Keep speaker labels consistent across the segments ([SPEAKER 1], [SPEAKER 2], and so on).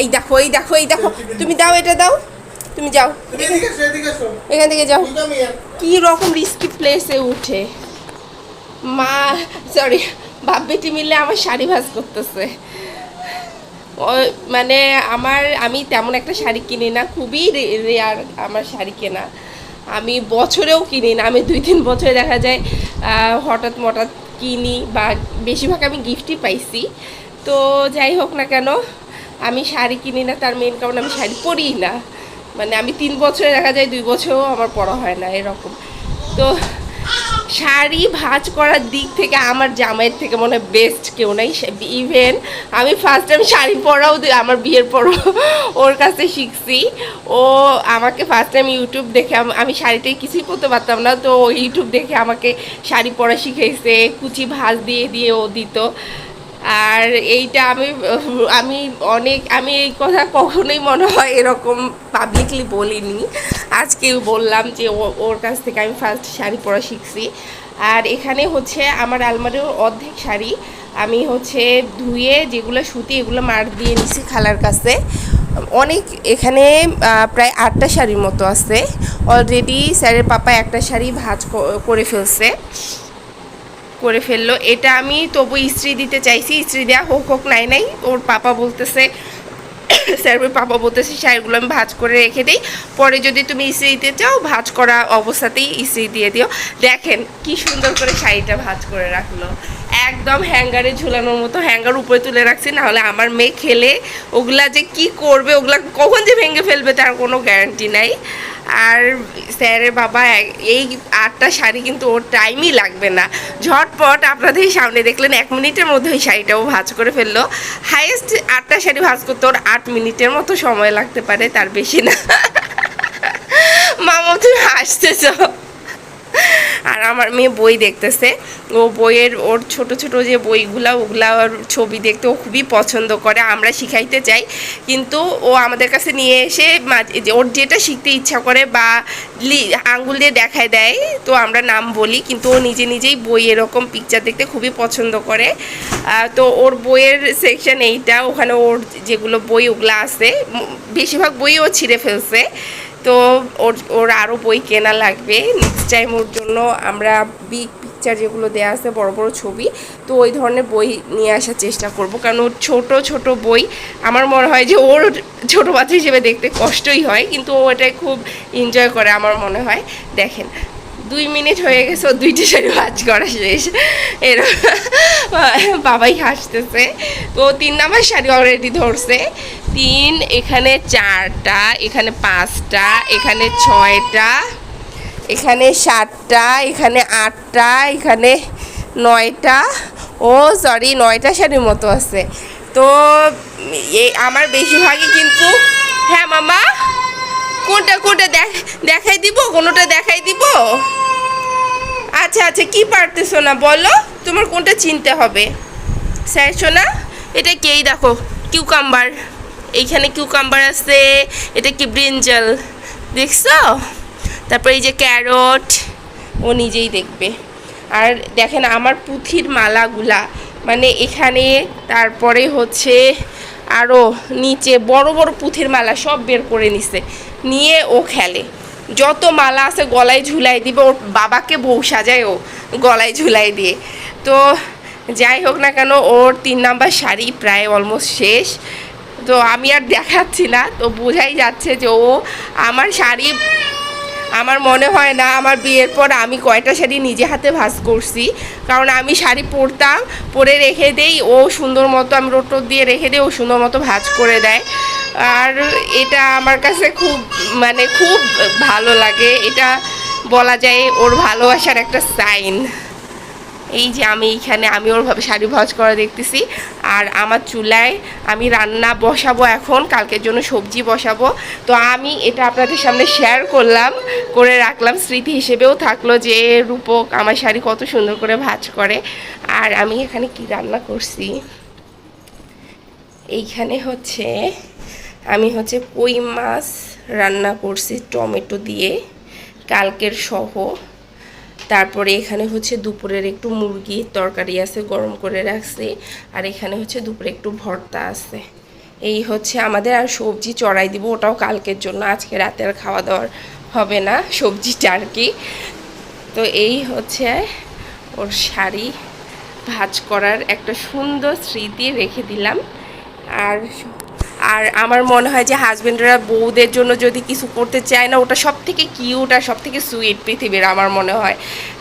[SPEAKER 1] এই দেখো এই দেখো এই দেখো। তুমি দাও এটা দাও। তুমি যাও। এখান থেকে যাও। কি রকম রিস্কি প্লেসে উঠে। মা সরি বাপ বেটি মিলে আমার শাড়ি ভাজ করতেছে। মানে আমার আমি তেমন একটা শাড়ি কিনি না খুবই রেয়ার আমার শাড়ি কেনা। আমি বছরেও কিনি না আমি দুই তিন বছরে দেখা যায় হঠাৎ মঠাৎ কিনি বা বেশিরভাগ আমি গিফটই পাইছি। তো যাই হোক না কেন আমি শাড়ি কিনি না, তার মেন কারণ আমি শাড়ি পরিই না। মানে আমি তিন বছরে দেখা যায়, দুই বছরও আমার পরা হয় না, এরকম। তো শাড়ি ভাঁজ করার দিক থেকে আমার জামাইয়ের থেকে মনে হয় বেস্ট কেউ নাই। ইভেন আমি ফার্স্ট টাইম শাড়ি পরাও আমার বিয়ের পরও ওর কাছে শিখছি। ও আমাকে ফার্স্ট টাইম ইউটিউব দেখে আমি শাড়িটাই কিছুই পরতে পারতাম না। তো ইউটিউব দেখে আমাকে শাড়ি পরা শিখাইছে, কুচি ভাঁজ দিয়ে দিয়ে ও দিত। আর এইটা আমি আমি অনেক, আমি এই কথা কখনোই মনে হয় এরকম পাবলিকলি বলিনি। আজকে বললাম যে ওর কাছ থেকে আমি ফার্স্ট শাড়ি পরা শিখছি। আর এখানে হচ্ছে আমার আলমারির অর্ধেক শাড়ি। আমি হচ্ছে ধুয়ে যেগুলো সুতি এগুলো মার দিয়ে নিছি খালার কাছে। অনেক এখানে প্রায় আটটা শাড়ির মতো আছে। অলরেডি স্যারের পাপা একটা শাড়ি ভাজ করে ফেলছে। করে ফেলল। এটা আমি তবু ইস্ত্রি দিতে চাইছি, ইস্ত্রি দেওয়া হোক হোক, নাই নাই। ওর পাপা বলতেছে স্যারের পাপা বলতেছে শাড়িগুলো আমি ভাজ করে রেখে দিই। পরে যদি তুমি ইস্ত্রি দিতে চাও, ভাজ করা অবস্থাতেই ইস্ত্রি দিয়ে দিও। দেখেন কি সুন্দর করে শাড়িটা ভাজ করে রাখল। একদম হ্যাঙ্গারে ঝুলানোর মতো হ্যাঙ্গার উপরে তুলে রাখছি নাহলে আমার মেয়ে খেলে ওগুলা যে কি করবে, ওগুলা কখন যে ভেঙে ফেলবে তার কোনো গ্যারান্টি নাই। আর স্যারের বাবা এই আটটা শাড়ি কিন্তু ওর টাইমই লাগবে না। ঝটপট আপনাদের সামনে দেখলেন, এক মিনিটের মধ্যে ওই শাড়িটাও ভাজ করে ফেলল। হাইয়েস্ট আটটা শাড়ি ভাজ করতে ওর আট মিনিটের মতো সময় লাগতে পারে, তার বেশি না। মামা তুমি হাসতেছ। আর আমার মেয়ে বই দেখতেছে। ও বইয়ের, ওর ছোট ছোট যে বইগুলা, ওগুলা ওর ছবি দেখতে ও খুবই পছন্দ করে, আমরা শিখাইতে চাই। কিন্তু ও আমাদের কাছে নিয়ে এসে ওর যেটা শিখতে ইচ্ছা করে বা আঙ্গুল দিয়ে দেখায় দেয়, তো আমরা নাম বলি। কিন্তু ও নিজে নিজেই বই এরকম পিকচার দেখতে খুবই পছন্দ করে। তো ওর বইয়ের সেকশন এইটা, ওখানে ওর যেগুলো বই, ওগুলো আছে। বেশিরভাগ বই ও ছিঁড়ে ফেলছে। তো ওর ওর আরও বই কেনা লাগবে। নেক্সট টাইম ওর জন্য আমরা বিগ পিকচার যেগুলো দেওয়া আছে, বড় বড় ছবি, তো ওই ধরনের বই নিয়ে আসার চেষ্টা করব। কারণ ওর ছোট ছোট বই আমার মনে হয় যে ওর ছোট বাচ্চা হিসেবে দেখতে কষ্টই হয়, কিন্তু ও এটাই খুব এনজয় করে আমার মনে হয়। দেখেন, দুই মিনিট হয়ে গেছে ও দুইটি শাড়ি ভাজ করা শেষ। এর বাবাই হাসতেছে। তো তিন নাম্বার শাড়ি অলরেডি ধরছে। তিন, এখানে চারটা, এখানে পাঁচটা, এখানে ছয়টা, এখানে সাতটা, এখানে আটটা, এখানে নয়টা। ও সরি নয়টা শাড়ির মতো আছে। তো আমার বেশিরভাগই কিন্তু হ্যাঁ মামা? কোনটা কোনটা দেখ, দেখাই দিব? কোনোটা দেখাই দিব? আচ্ছা আচ্ছা কি পারতেছো না? বলো, তোমার কোনটা চিনতে হবে? স্যার, শোনা, এটা কেই দেখো? কিউকাম্বার। এইখানে কিউকাম্বার আছে, এটা কি ব্রিঞ্জাল দেখছ? তারপর এই যে ক্যারট ও নিজেই দেখবে। আর দেখেন আমার পুঁথির মালাগুলা মানে এখানে তারপরে হচ্ছে আরও নিচে বড় বড় পুঁথির মালা সব বের করে নিছে, নিয়ে ও খেলে। যত মালা আছে গলায় ঝুলাই দিবে, ওর বাবাকে বউ সাজায় ও গলায় ঝুলাই দিয়ে। তো যাই হোক না কেন, ওর তিন নাম্বার শাড়ি প্রায় অলমোস্ট শেষ। তো আমি আর দেখাচ্ছি না, তো বোঝাই যাচ্ছে যে ও আমার শাড়ি, আমার মনে হয় না আমার বিয়ের পর আমি কয়টা শাড়ি নিজে হাতে ভাঁজ করছি। কারণ আমি শাড়ি পরতাম, পরে রেখে দেই, ও সুন্দর মতো আমি রোটো দিয়ে রেখে দিই, ও সুন্দর মতো ভাঁজ করে দেয়। আর এটা আমার কাছে খুব মানে খুব ভালো লাগে, এটা বলা যায় ওর ভালোবাসার একটা সাইন। এই যে আমি এইখানে, আমি ওর ভাবে শাড়ি ভাজ করা দেখতেছি। আর আমার চুলায় আমি রান্না বসাবো এখন, কালকের জন্য সবজি বসাবো। তো আমি এটা আপনাদের সামনে শেয়ার করলাম, করে রাখলাম। স্মৃতি হিসেবেও থাকল যে রূপক আমার শাড়ি কত সুন্দর করে ভাজ করে। আর আমি এখানে কি রান্না করছি? এইখানে হচ্ছে, আমি হচ্ছে কই মাছ রান্না করছি টমেটো দিয়ে, কালকের সহ। তারপরে এখানে হচ্ছে দুপুরের একটু মুরগির তরকারি আছে, গরম করে রাখছি। আর এখানে হচ্ছে দুপুরে একটু ভর্তা আছে। এই হচ্ছে আমাদের আর সবজি চড়াই দিব, ওটাও কালকের জন্য, আজকে রাতের খাওয়া দাওয়ার হবে না সবজিটা আর কি তো এই হচ্ছে ওর শাড়ি ভাঁজ করার একটা সুন্দর স্মৃতি রেখে দিলাম। আর আর আমার মনে হয় যে হাজবেন্ডরা বউদের জন্য যদি কিছু করতে চায় না, ওটা সব থেকে কিউট আর সব থেকে সুইট পৃথিবীর আমার মনে হয়।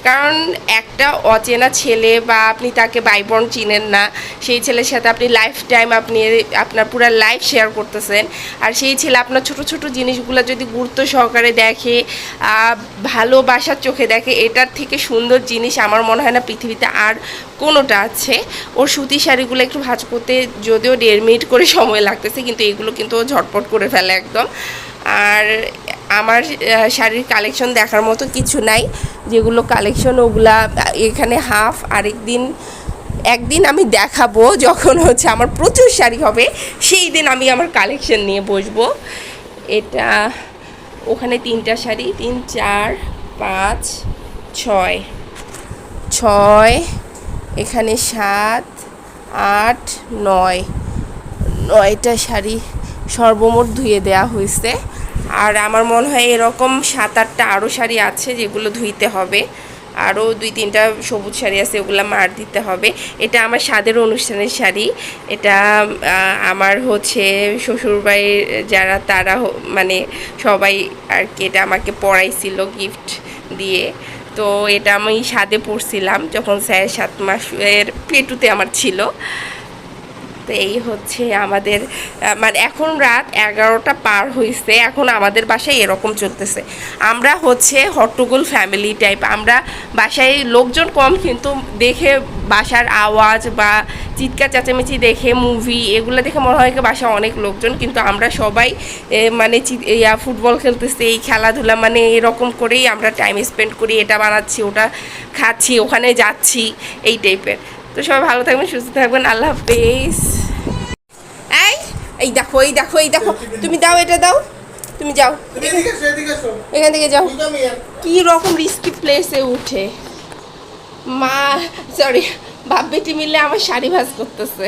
[SPEAKER 1] কারণ একটা অচেনা ছেলে বা আপনি তাকে বাইবর্ন চিনেন না, সেই ছেলের সাথে আপনি লাইফ টাইম আপনি আপনার পুরো লাইফ শেয়ার করতেছেন। আর সেই ছেলে আপনার ছোট ছোট জিনিসগুলো যদি গুরুত্ব সহকারে দেখে ভালোবাসার চোখে দেখে, এটার থেকে সুন্দর জিনিস আমার মনে হয় না পৃথিবীতে আর কোনোটা আছে। ওর সুতি শাড়িগুলো একটু ভাঁজ করতে যদিও দেড় মিনিট করে সময় লাগতেছে কিন্তু এগুলো কিন্তু ঝটপট করে ফেলে একদম। আর আমার শাড়ির কালেকশন দেখার মতো কিছু নাই। যেগুলো কালেকশন ওগুলা, এখানে হাফ আরেক দিন একদিন আমি দেখাবো যখন হচ্ছে আমার প্রচুর শাড়ি হবে, সেই দিন আমি আমার কালেকশন নিয়ে বসবো। এটা ওখানে তিনটা শাড়ি, তিন, চার, পাঁচ, ছয়। ছয়, এখানে সাত, আট, নয়। নয়টা শাড়ি সর্বমোট ধুয়ে দেওয়া হয়েছে। আর আমার মনে হয় এরকম সাত আটটা আরও শাড়ি আছে যেগুলো ধুইতে হবে। আরও দুই তিনটা সবুজ শাড়ি আছে, ওগুলো মার দিতে হবে। এটা আমার স্বাদের অনুষ্ঠানের শাড়ি। এটা আমার হচ্ছে শ্বশুরবাড়ির যারা, তারা মানে সবাই আর কি এটা আমাকে পড়াইছিল গিফট দিয়ে। তো এটা আমি স্বাদে পড়ছিলাম যখন স্যার সাত মাসের পেটুতে আমার ছিল। তো এই হচ্ছে আমাদের মানে এখন রাত এগারোটা পার হয়েছে এখন আমাদের বাসায় এরকম চলতেছে। আমরা হচ্ছে হট্টগোল ফ্যামিলি টাইপ আমরা বাসায় লোকজন কম, কিন্তু দেখে বাসার আওয়াজ বা চিৎকার চেঁচামেচি দেখে মুভি এগুলো দেখে মনে হয় কি বাসায় অনেক লোকজন, কিন্তু আমরা সবাই মানে ইয়া, ফুটবল খেলতেছি, এই খেলাধুলা মানে এরকম করেই আমরা টাইম স্পেন্ড করি, এটা বানাচ্ছি, ওটা খাচ্ছি, ওখানে যাচ্ছি, এই টাইপের তো সবাই ভালো থাকবেন, সুস্থ থাকবেন, আল্লাহ হাফেজ। এই এই দেখো এই দেখো এই দেখো, তুমি দাও এটা দাও, তুমি যাও। এখান থেকে যাও। কি রকম রিস্কি প্লেসে উঠে। মা সরি বাপ বেটি মিলে আমার শাড়ি ভাজ করতেছে।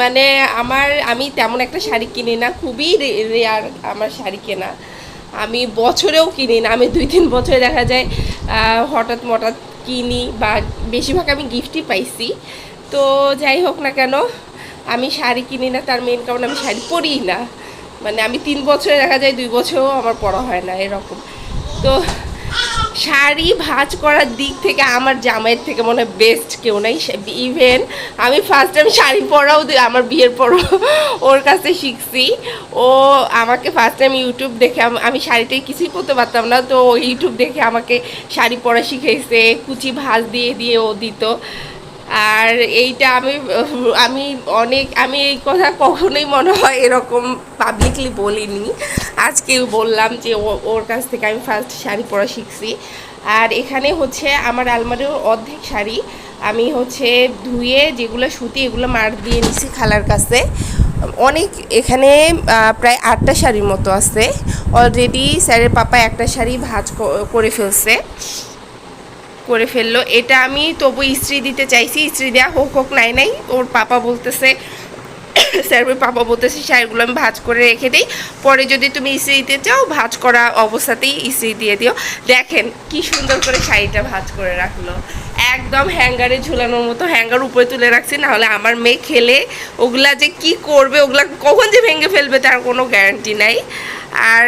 [SPEAKER 1] মানে আমার, আমি তেমন একটা শাড়ি কিনি না, খুবই রেয়ার আমার শাড়ি কেনা। আমি বছরেও কিনি না, আমি দুই তিন বছরে দেখা যায় হঠাৎ মঠাৎ কিনি বা বেশিরভাগ আমি গিফটই পাইছি। তো যাই হোক না কেন, আমি শাড়ি কিনি না, তার মেন কারণ আমি শাড়ি পরি না। মানে আমি তিন বছরে দেখা যায় দুই বছরও আমার পড়া হয় না, এরকম। তো শাড়ি ভাঁজ করার দিক থেকে আমার জামাইয়ের থেকে মনে হয় বেস্ট কেউ নাই। ইভেন আমি ফার্স্ট টাইম শাড়ি পরাও আমার বিয়ের পরও ওর কাছে শিখছি। ও আমাকে ফার্স্ট টাইম ইউটিউব দেখে আমি শাড়িটাই কিছুই পরতে পারতাম না। তো ইউটিউব দেখে আমাকে শাড়ি পরা শিখেছে কুচি ভাঁজ দিয়ে দিয়ে ও দিত। আর এইটা আমি আমি অনেক, আমি এই কথা কখনোই মনে হয় এরকম পাবলিকলি বলিনি। আজকে বললাম যে ওর কাছ থেকে আমি ফার্স্ট শাড়ি পরা শিখছি। আর এখানে হচ্ছে আমার আলমারির অর্ধেক শাড়ি। আমি হচ্ছে ধুয়ে যেগুলো সুতি এগুলো মার দিয়ে নিছি খালার কাছে। অনেক এখানে প্রায় আটটা শাড়ির মতো আছে। অলরেডি স্যারের পাপা একটা শাড়ি ভাজ করে ফেলছে। করে ফেলল। এটা আমি তবু ইস্ত্রি দিতে চাইছি। ইস্ত্রি দেওয়া হোক হোক নাই নাই, ওর পাপা বলতেছে স্যারের পাপা বলতেছে স্যারগুলো আমি ভাজ করে রেখে দিই। পরে যদি তুমি ইসি দিতে চাও, ভাজ করা অবস্থাতেই ইসি দিয়ে দিও। দেখেন কি সুন্দর করে শাড়িটা ভাজ করে রাখল। একদম হ্যাঙ্গারে ঝুলানোর মতো হ্যাঙ্গার উপরে তুলে রাখছি নাহলে আমার মেয়ে খেলে ওগুলা যে কি করবে, ওগুলা কখন যে ভেঙে ফেলবে তার কোনো গ্যারান্টি নাই। আর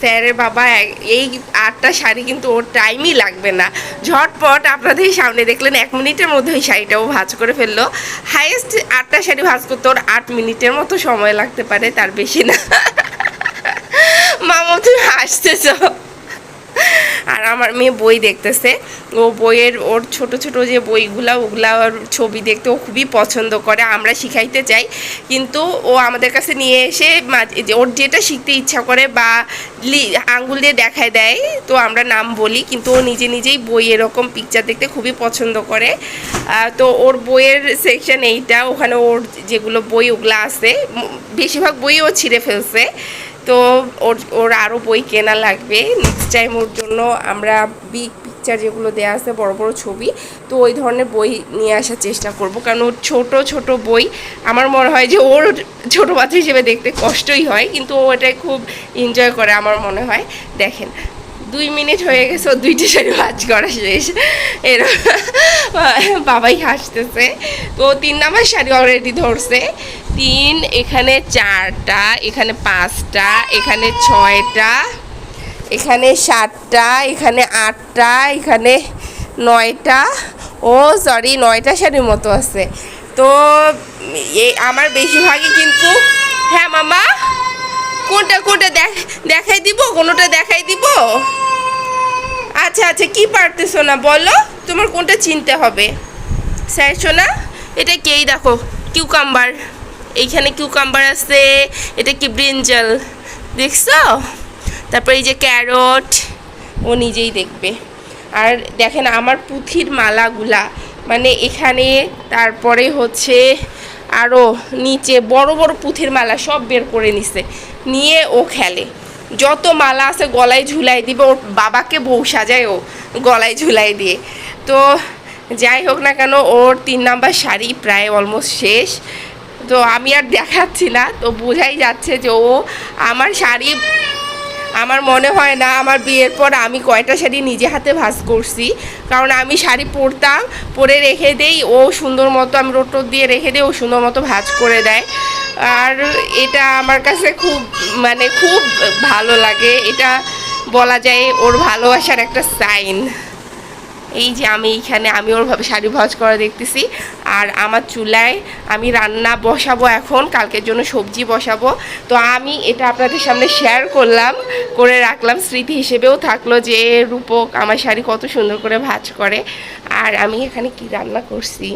[SPEAKER 1] স্যারের বাবা এই আটটা শাড়ি কিন্তু ওর টাইমই লাগবে না। ঝটপট আপনাদের সামনে দেখলেন এক মিনিটের মধ্যে ওই শাড়িটাও ভাজ করে ফেলল। হাইয়েস্ট আটটা শাড়ি ভাজ করতে ওর আট মিনিটের মতো সময় লাগতে পারে, তার বেশি না। মামা, তুমি হাসতেছ। আর আমার মেয়ে বই দেখতেছে। ও বইয়ের, ওর ছোট ছোট যে বইগুলা, ওগুলা ওর ছবি দেখতে ও খুবই পছন্দ করে, আমরা শিখাইতে চাই। কিন্তু ও আমাদের কাছে নিয়ে এসে ওর যেটা শিখতে ইচ্ছা করে বা আঙ্গুল দিয়ে দেখায় দেয়, তো আমরা নাম বলি। কিন্তু ও নিজে নিজেই বই এরকম পিকচার দেখতে খুবই পছন্দ করে। তো ওর বইয়ের সেকশন এইটা, ওখানে ওর যেগুলো বই, ওগুলো আছে। বেশিরভাগ বই ও ছিঁড়ে ফেলছে। তো ওর ওর আরও বই কেনা লাগবে। নেক্সট টাইম ওর জন্য আমরা বিগ পিকচার যেগুলো দেওয়া আছে, বড় বড় ছবি, তো ওই ধরনের বই নিয়ে আসার চেষ্টা করব। কারণ ওর ছোটো ছোটো বই, আমার মনে হয় যে ওর ছোটো বাচ্চা হিসেবে দেখতে কষ্টই হয়, কিন্তু ও এটাই খুব এনজয় করে আমার মনে হয়। দেখেন, দুই মিনিট হয়ে গেছে ও দুইটা শাড়ি ভাজ করা শেষ। এর বাবাই হাসতেছে। তো তিন নাম্বার শাড়ি অলরেডি ধরছে। তিন, এখানে চারটা, এখানে পাঁচটা, এখানে ছয়টা, এখানে সাতটা, এখানে আটটা, এখানে নয়টা। ও সরি নয়টা শাড়ির মতো আছে। তো আমার বেশিরভাগই কিন্তু হ্যাঁ মামা? কোনটা কোনটা দেখ, দেখাই দিব? কোনোটা দেখাই দিব? আচ্ছা আচ্ছা কি পারতেছো না? বলো, তোমার কোনটা চিনতে হবে? স্যার, শোনা, এটা কেই দেখো? কিউকাম্বার। এইখানে কিউকাম্বার আছে, এটা কি ব্রিঞ্জাল দেখছ? তারপর এই যে ক্যারট ও নিজেই দেখবে। আর দেখেন আমার পুঁথির মালাগুলা মানে এখানে তারপরে হচ্ছে আরও নিচে বড় বড় পুঁথির মালা সব বের করে নিছে, নিয়ে ও খেলে। যত মালা আছে গলায় ঝুলাই দিবে, ওর বাবাকে বউ সাজায় ও গলায় ঝুলাই দিয়ে। তো যাই হোক না কেন, ওর তিন নাম্বার শাড়ি প্রায় অলমোস্ট শেষ। তো আমি আর দেখাচ্ছি না, তো বোঝাই যাচ্ছে যে ও আমার শাড়ি, আমার মনে হয় না আমার বিয়ের পর আমি কয়টা শাড়ি নিজে হাতে ভাঁজ করছি। কারণ আমি শাড়ি পরতাম, পরে রেখে দেই, ও সুন্দর মতো আমি রোটো দিয়ে রেখে দিই, ও সুন্দর মতো ভাঁজ করে দেয়। আর এটা আমার কাছে খুব মানে খুব ভালো লাগে, এটা বলা যায় ওর ভালোবাসার একটা সাইন। এই যে আমি এইখানে, আমি ওর ভাবে শাড়ি ভাজ করা দেখতেছি। আর আমার চুলায় আমি রান্না বসাবো এখন, কালকের জন্য সবজি বসাবো। তো আমি এটা আপনাদের সামনে শেয়ার করলাম, করে রাখলাম। স্মৃতি হিসেবেও থাকল যে রূপক আমার শাড়ি কত সুন্দর করে ভাজ করে। আর আমি এখানে কি রান্না করছি?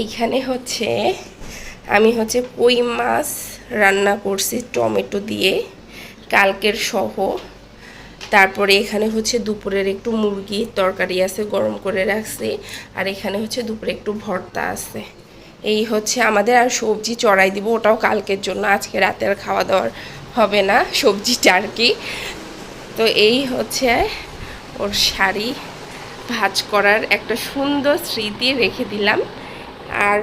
[SPEAKER 1] এইখানে হচ্ছে, আমি হচ্ছে কই মাছ রান্না করছি টমেটো দিয়ে, কালকের সহ। তারপরে এখানে হচ্ছে দুপুরের একটু মুরগির তরকারি আছে, গরম করে রাখছি। আর এখানে হচ্ছে দুপুরে একটু ভর্তা আছে। এই হচ্ছে আমাদের আর সবজি চড়াই দিব, ওটাও কালকের জন্য, আজকে রাতের খাওয়া দাওয়ার হবে না সবজিটা আর কি। তো এই হচ্ছে ওর শাড়ি ভাজ করার একটা সুন্দর স্মৃতি রেখে দিলাম। আর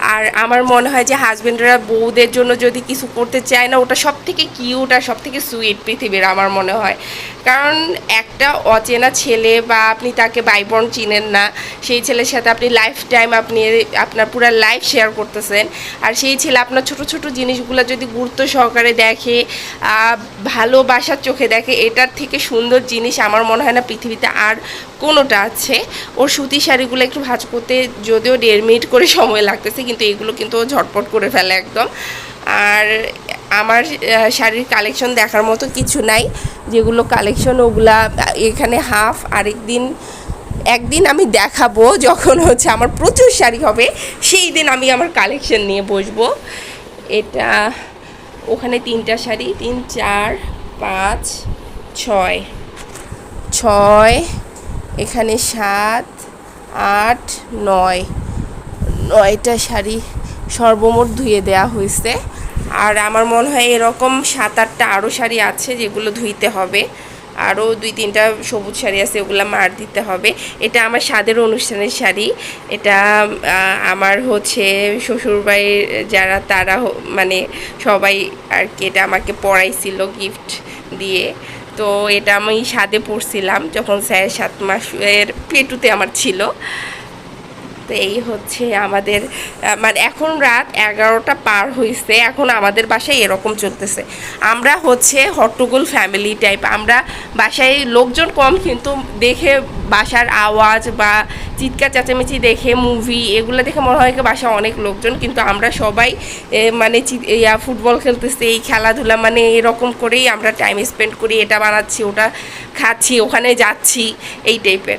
[SPEAKER 1] আর আমার মনে হয় যে হাজবেন্ডরা বউদের জন্য যদি কিছু করতে চায় না, ওটা সব থেকে কিউট আর সব থেকে সুইট পৃথিবীর আমার মনে হয়। কারণ একটা অচেনা ছেলে বা আপনি তাকে বাইবর্ন চিনেন না, সেই ছেলের সাথে আপনি লাইফ টাইম আপনি আপনার পুরো লাইফ শেয়ার করতেছেন। আর সেই ছেলে আপনার ছোট ছোট জিনিসগুলো যদি গুরুত্ব সহকারে দেখে ভালোবাসার চোখে দেখে, এটার থেকে সুন্দর জিনিস আমার মনে হয় না পৃথিবীতে আর কোনোটা আছে। ওর সুতি শাড়িগুলো একটু ভাজ করতে যদিও দেড় মিনিট করে সময় লাগতেছে, কিন্তু এগুলো কিন্তু ঝটপট করে ফেলে একদম। আর আমার শাড়ির কালেকশন দেখার মতো কিছু নাই। যেগুলো কালেকশন ওগুলা, এখানে হাফ আরেকদিন, একদিন আমি দেখাবো যখন হচ্ছে আমার প্রচুর শাড়ি হবে, সেই দিন আমি আমার কালেকশন নিয়ে বসবো। এটা ওখানে তিনটা শাড়ি, তিন, চার, পাঁচ, ছয়। ছয়, এখানে সাত, আট, নয়। নয়টা শাড়ি সর্বমোট ধুয়ে দেওয়া হয়েছে। আর আমার মনে হয় এরকম সাত আটটা আরও শাড়ি আছে যেগুলো ধুইতে হবে। আরও দুই তিনটা সবুজ শাড়ি আছে, ওগুলো মার দিতে হবে। এটা আমার স্বাদের অনুষ্ঠানের শাড়ি। এটা আমার হচ্ছে শ্বশুরবাড়ির যারা তারা মানে সবাই আর কি এটা আমাকে পড়াইছিল গিফট দিয়ে। তো এটা আমি স্বাদে পড়ছিলাম যখন স্যার সাত মাসের পেটুতে আমার ছিল। তো এই হচ্ছে আমাদের মানে এখন রাত এগারোটা পার হয়েছে এখন আমাদের বাসায় এরকম চলতেছে। আমরা হচ্ছে হট্টগোল ফ্যামিলি টাইপ আমরা বাসায় লোকজন কম, কিন্তু দেখে বাসার আওয়াজ বা চিৎকার চেঁচামেচি দেখে মুভি এগুলো দেখে মনে হয় বাসায় অনেক লোকজন, কিন্তু আমরা সবাই মানে ফুটবল খেলতেছি, এই খেলাধুলা মানে এরকম করেই আমরা টাইম স্পেন্ড করি, এটা বানাচ্ছি, ওটা খাচ্ছি, ওখানে যাচ্ছি, এই টাইপের